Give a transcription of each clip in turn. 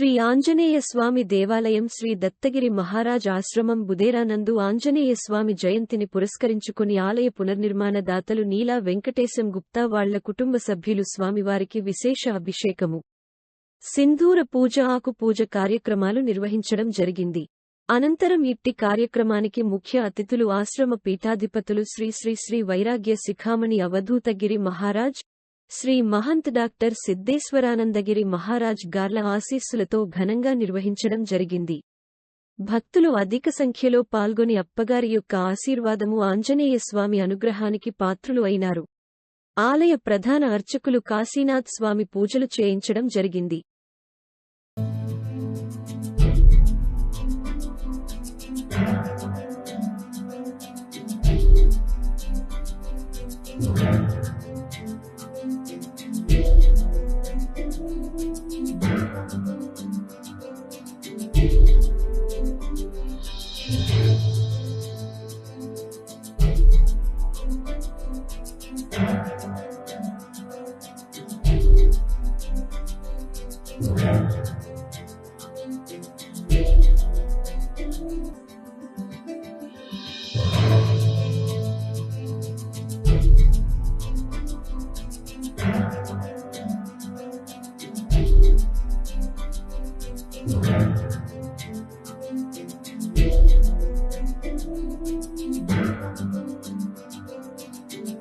శ్రీ ఆంజనేయ స్వామి దేవాలయం శ్రీ దత్తగిరి మహారాజ్ ఆశ్రమం బుదేరానందు ఆంజనేయ స్వామి జయంతిని పురస్కరించుకుని ఆలయ పునర్నిర్మాణ దాతలు నీలా వెంకటేశం గుప్తా వాళ్ళ కుటుంబ సభ్యులు స్వామివారికి విశేష అభిషేకము. సింధూర పూజ ఆకు పూజ కార్యక్రమాలు నిర్వహించడం జరిగింది. అనంతరం ఇట్టి కార్యక్రమానికి ముఖ్య అతిథులు ఆశ్రమ పీఠాధిపతులు శ్రీ శ్రీ శ్రీ వైరాగ్య శిఖామణి అవధూతగిరి మహారాజ్ శ్రీ మహంత్ డాక్టర్ సిద్ధేశ్వరానందగిరి మహారాజ్ గార్ల ఆశీస్సులతో ఘనంగా నిర్వహించడం జరిగింది. భక్తులు అధిక సంఖ్యలో పాల్గొని అప్పగారి యొక్క ఆశీర్వాదము ఆంజనేయ స్వామి అనుగ్రహానికి పాత్రులు అయినారు. ఆలయ ప్రధాన అర్చకులు కాశీనాథ్ స్వామి పూజలు చేయించడం జరిగింది. Thank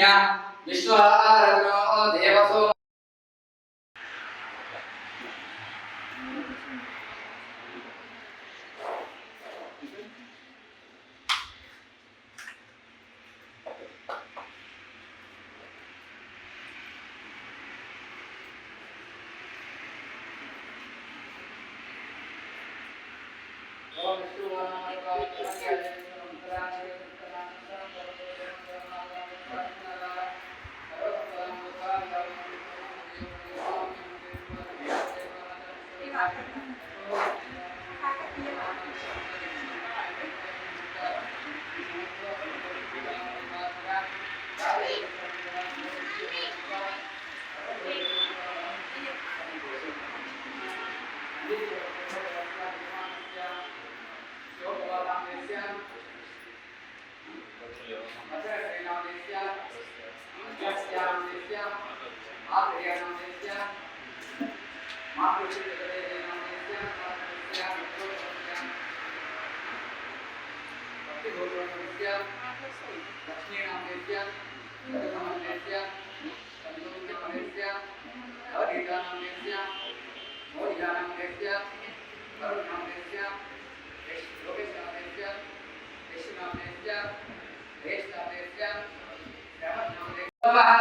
पुण्य विश्वारत्नो देवसो Tá. Tá Thank you.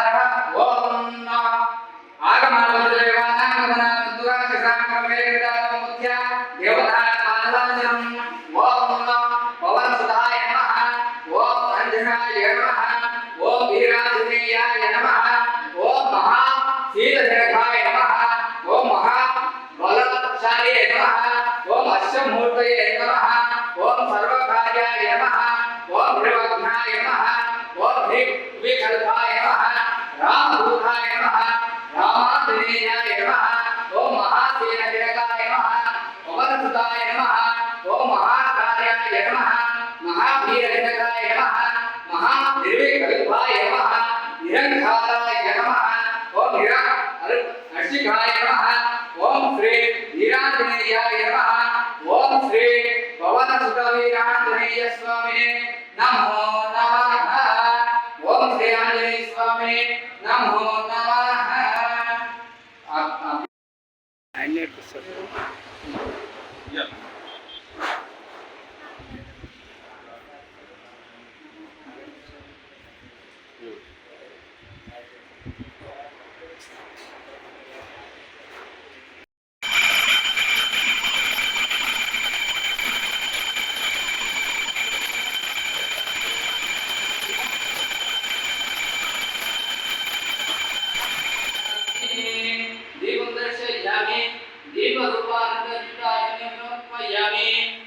దేవసో नमः। ओम वीरांजनेयाय नमः। ओम महा शीलशेखाय नमः। ओम महा बलशाली नमः। ओम अश्वमूर्तये नमः। ओम सर्वकार्याय नमः। ओम भ्रुवघ्नाय नमः। ओम धिक्विकल्पाय नमः। राम Yeah. देवदर्श यागे देवरूपानंद युताजनम यागे